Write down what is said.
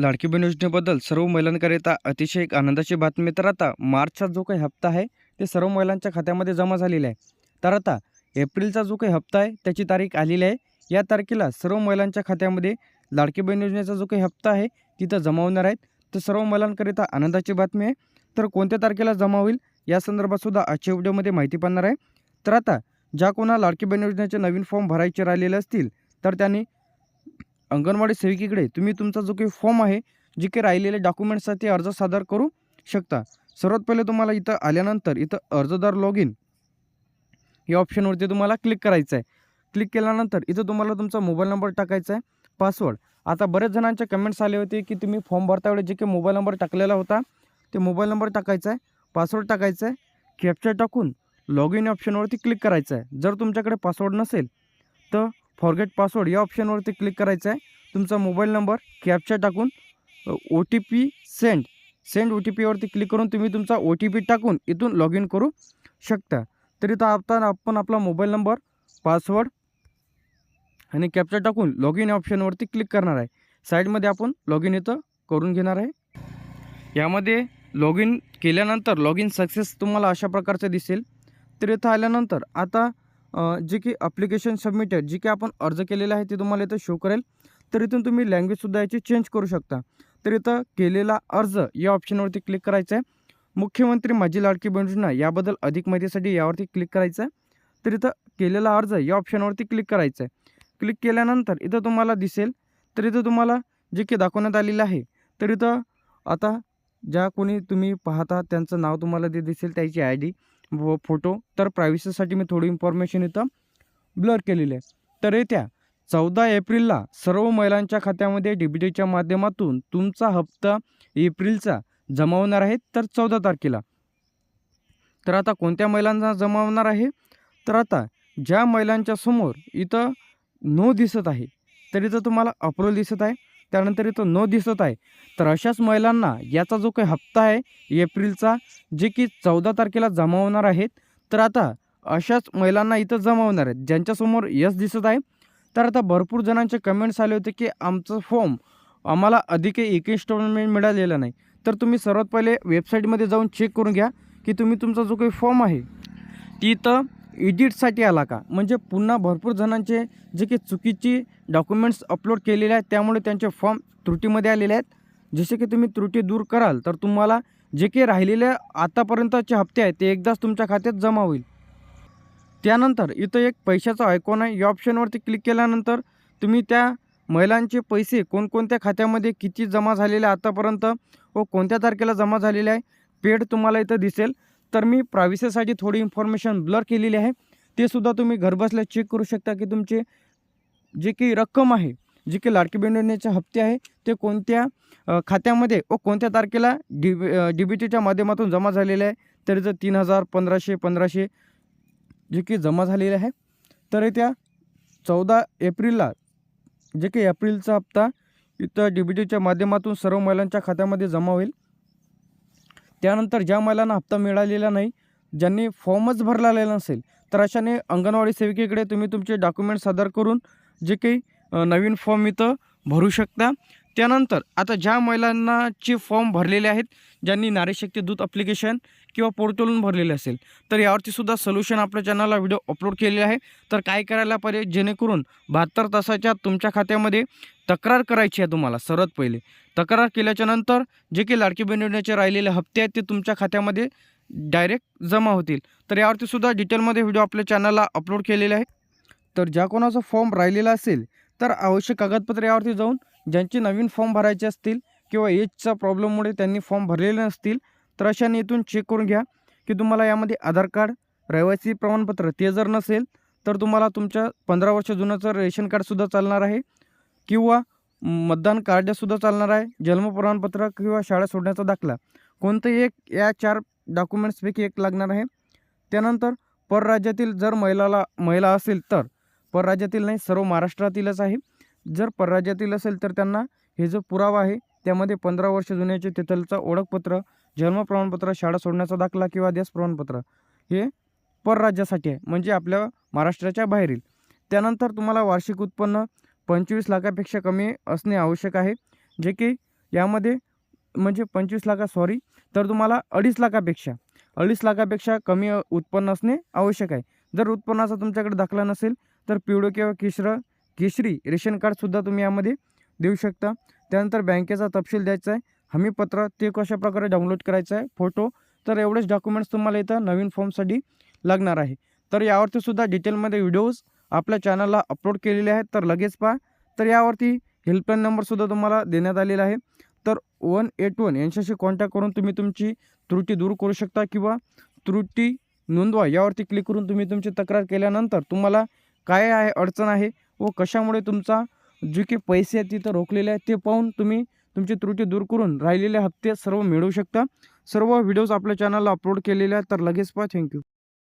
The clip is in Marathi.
लाडकी बहीण योजनेबद्दल सर्व महिलांकरिता अतिशय एक आनंदाची बातमी. तर आता मार्चचा जो काही हप्ता आहे ते सर्व महिलांच्या खात्यामध्ये जमा झालेला आहे. तर आता एप्रिलचा जो काही हप्ता आहे त्याची तारीख आलेली आहे. या तारखेला सर्व महिलांच्या खात्यामध्ये लाडकी बहीण योजनेचा जो काही हप्ता आहे तिथं जमा होणार आहेत. तर सर्व महिलांकरिता आनंदाची बातमी आहे. तर कोणत्या तारखेला जमा होईल या संदर्भातसुद्धा आजच्या व्हिडिओमध्ये माहिती पाहणार आहे. तर आता ज्या कोणा लाडकी बहीण योजनेचे नवीन फॉर्म भरायचे राहिलेले असतील तर त्यांनी अंगणवाडी सेविकेकडे तुम्ही तुमचा जो काही फॉर्म आहे जे काही राहिलेले डॉक्युमेंट्ससाठी अर्ज सादर करू शकता. सर्वात पहिले तुम्हाला इथं आल्यानंतर इथं अर्जदार लॉग इन या ऑप्शनवरती तुम्हाला क्लिक करायचं आहे. क्लिक केल्यानंतर इथं तुम्हाला तुमचा मोबाईल नंबर टाकायचा आहे पासवर्ड आता बरेच जणांच्या कमेंट्स आले होते की तुम्ही फॉर्म भरता वेळेस जे काही मोबाईल नंबर टाकलेला होता ते मोबाईल नंबर टाकायचा आहे पासवर्ड टाकायचा आहे कॅप्चर टाकून लॉग इन ऑप्शनवरती क्लिक करायचं आहे. जर तुमच्याकडे पासवर्ड नसेल तर फॉरगेट पासवर्ड या ऑप्शनवरती क्लिक करायचं आहे तुमचा मोबाईल नंबर कॅप्चर टाकून O T P send send O T पीवरती click करून तुम्ही तुमचा ओ टी पी टाकून इथून लॉग इन करू शकता. तरी तर आता आपण आपला मोबाईल नंबर पासवर्ड आणि कॅप्चर टाकून लॉग इन ऑप्शनवरती क्लिक करणार आहे. साईडमध्ये आपण लॉग इन इथं करून घेणार आहे. यामध्ये लॉग इन केल्यानंतर लॉग इन सक्सेस तुम्हाला अशा प्रकारचं दिसेल. तर इथं आल्यानंतर आता जे की अप्लिकेशन सबमिटेड जे की आपण अर्ज केलेला आहे ते तुम्हाला इथं शो करेल. तर इथून तुम्ही लँग्वेजसुद्धा याची चेंज करू शकता. तर इथं केलेला अर्ज या ऑप्शनवरती क्लिक करायचं आहे मुख्यमंत्री माझी लाडकी बहीण योजना याबद्दल अधिक माहितीसाठी यावरती क्लिक करायचं आहे तर इथं केलेला अर्ज या ऑप्शनवरती क्लिक करायचं आहे क्लिक केल्यानंतर इथं तुम्हाला दिसेल. तर इथं तुम्हाला जे की दाखवण्यात आलेलं आहे तर इथं आता ज्या कोणी तुम्ही पाहता त्यांचं नाव तुम्हाला ते दिसेल त्याची आय डी व फोटो तर प्रायव्हसीसाठी मी थोडी इन्फॉर्मेशन इथं ब्लर केलेली आहे. तर येत्या चौदा एप्रिलला सर्व महिलांच्या खात्यामध्ये डी बी टीच्या माध्यमातून तुमचा हप्ता एप्रिलचा जमा होणार आहे तर चौदा तारखेला. तर आता कोणत्या महिलांना जमा होणार आहे? तर आता ज्या महिलांच्या समोर इथं नो दिसत आहे तर इथं तुम्हाला अप्रोल दिसत आहे. त्यानंतर इथं नो दिसत आहे. तर अशाच महिलांना याचा जो काही हप्ता आहे एप्रिलचा जे की चौदा तारखेला जमा होणार आहेत तर आता अशाच महिलांना इथं जमा होणार आहेत ज्यांच्यासमोर यस दिसत आहे. तर आता भरपूर जणांचे कमेंट्स आले होते की आमचं फॉर्म आम्हाला अधिक एक इन्स्टॉलमेंट मिळालेलं नाही. तर तुम्ही सर्वात पहिले वेबसाईटमध्ये जाऊन चेक करून घ्या की तुम्ही तुमचा जो काही फॉर्म आहे ती इथं एडिटसाठी आला का? म्हणजे पुन्हा भरपूर जणांचे जे की चुकीची डॉक्युमेंट्स अपलोड केलेले आहेत त्यामुळे त्यांचे फॉर्म त्रुटीमध्ये आलेले आहेत. जसे की तुम्ही त्रुटी दूर कराल तर तुम्हाला जे काही राहिलेले आतापर्यंतचे हप्ते आहेत ते एकदाच तुमच्या खात्यात जमा होईल. त्यानंतर इथं एक पैशाचा आयकॉन आहे. या ऑप्शनवरती क्लिक केल्यानंतर तुम्ही त्या महिलांचे पैसे कोणकोणत्या खात्यामध्ये किती जमा झालेले आहे आतापर्यंत व कोणत्या तारखेला जमा झालेले आहे पेड तुम्हाला इथं दिसेल. तर मी प्रायव्हसीसाठी थोडी इन्फॉर्मेशन ब्लर केलेली आहे. ते सुद्धा तुम्ही घरबसल्या चेक करू शकता की तुमचे जे की रक्कम आहे जे की लाडकी बहीण हप्ते आहे ते कोणत्या खात्यामध्ये व कोणत्या तारखेला डी डी बी टीच्या माध्यमातून जमा झालेले आहे तरी जर तीन हजार पंधराशे पंधराशे जे की जमा झालेले आहे. तर त्या चौदा एप्रिलला जे काही एप्रिलचा हप्ता इथं डी बी टीच्या माध्यमातून सर्व महिलांच्या खात्यामध्ये जमा होईल. त्यानंतर ज्या महिलांना हप्ता मिळालेला नाही ज्यांनी फॉर्मच भरलेला नसेल तर अशाने अंगणवाडी सेविकेकडे तुम्ही तुमचे डॉक्युमेंट सादर करून जे काही नवीन फॉर्म इथं भरू शकता. त्यानंतर आता ज्या महिलांनाचे फॉर्म भरलेले आहेत ज्यांनी नारीशक्ती दूत अप्लिकेशन किंवा पोर्टलहून भरलेले असेल तर यावरती सुद्धा सोल्युशन आपल्या चॅनलला व्हिडिओ अपलोड केलेला आहे. तर काय करायला पाहिजे? जेणेकरून बहात्तर तासाच्या तुमच्या खात्यामध्ये तक्रार करायची आहे तुम्हाला सर्वात पहिले. तक्रार केल्याच्यानंतर जे की लाडकी बहीण योजनेचे राहिलेले हप्ते आहेत ते तुमच्या खात्यामध्ये डायरेक्ट जमा होतील. तर यावरती सुद्धा डिटेलमध्ये व्हिडिओ आपल्या चॅनलला अपलोड केलेले आहे. तर ज्या कोणाचा फॉर्म राहिलेला असेल तर आवश्यक कागदपत्रे यावरती जाऊन ज्यांचे नवीन फॉर्म भरायचे असतील किंवा एजचा प्रॉब्लेममुळे त्यांनी फॉर्म भरलेले नसतील तर अशाने इथून चेक करून घ्या की तुम्हाला यामध्ये आधार कार्ड रहिवासी प्रमाणपत्र ते जर नसेल तर तुम्हाला तुमच्या पंधरा वर्ष जुन्याचं रेशन कार्डसुद्धा चालणार आहे किंवा मतदान कार्डसुद्धा चालणार आहे जन्म प्रमाणपत्र किंवा शाळा सोडण्याचा दाखला. कोणतंही एक या चार डॉक्युमेंट्सपैकी एक लागणार आहे. त्यानंतर परराज्यातील जर महिलाला महिला असेल तर परराज्यातील नाही सर्व महाराष्ट्रातीलच आहे. जर परराज्यातील असेल तर त्यांना हे जो पुरावा आहे त्यामध्ये पंधरा वर्ष जुन्याचे तिथलचा ओळखपत्र जन्म प्रमाणपत्र शाळा सोडण्याचा दाखला किंवा देश प्रमाणपत्र. हे परराज्यासाठी आहे म्हणजे आपल्या महाराष्ट्राच्या बाहेरील. त्यानंतर तुम्हाला वार्षिक उत्पन्न पंचवीस लाखापेक्षा कमी असणे आवश्यक आहे जे की यामध्ये म्हणजे पंचवीस लाखा सॉरी तर तुम्हाला अडीच लाखापेक्षा अडीच लाखापेक्षा कमी उत्पन्न असणे आवश्यक आहे. जर उत्पन्नाचा तुमच्याकडे दाखला नसेल तर पिवळं किंवा केशर केशरी रेशन कार्डसुद्धा तुम्ही यामध्ये देऊ शकता. त्यानंतर बँकेचा तपशील द्यायचा आहे. हमीपत्र ते कशा प्रकारे डाउनलोड करायचं आहे फोटो तर एवढेच डॉक्युमेंट्स तुम्हाला इथं नवीन फॉर्मसाठी लागणार आहे. तर यावरती सुद्धा डिटेलमध्ये व्हिडिओज आपल्या चॅनलला अपलोड केलेले आहेत तर लगेच पहा. तर यावरती हेल्पलाईन नंबरसुद्धा तुम्हाला देण्यात आलेला आहे. तर वन एट वन यांच्याशी कॉन्टॅक्ट करून तुम्ही तुमची त्रुटी दूर करू शकता किंवा त्रुटी नोंदवा. यावरती क्लिक करून तुम्ही तुमची तक्रार केल्यानंतर तुम्हाला काय आहे अडचण आहे व कशामुळे तुमचा जे काही पैसे आहेत तिथं रोखलेले आहेत ते पाहून तुम्ही तुमची त्रुटी दूर करून राहिलेले हप्ते सर्व मिळवू शकता. सर्व व्हिडिओज आपल्या चॅनलला अपलोड केलेले आहेत तर लगेच पहा. थँक्यू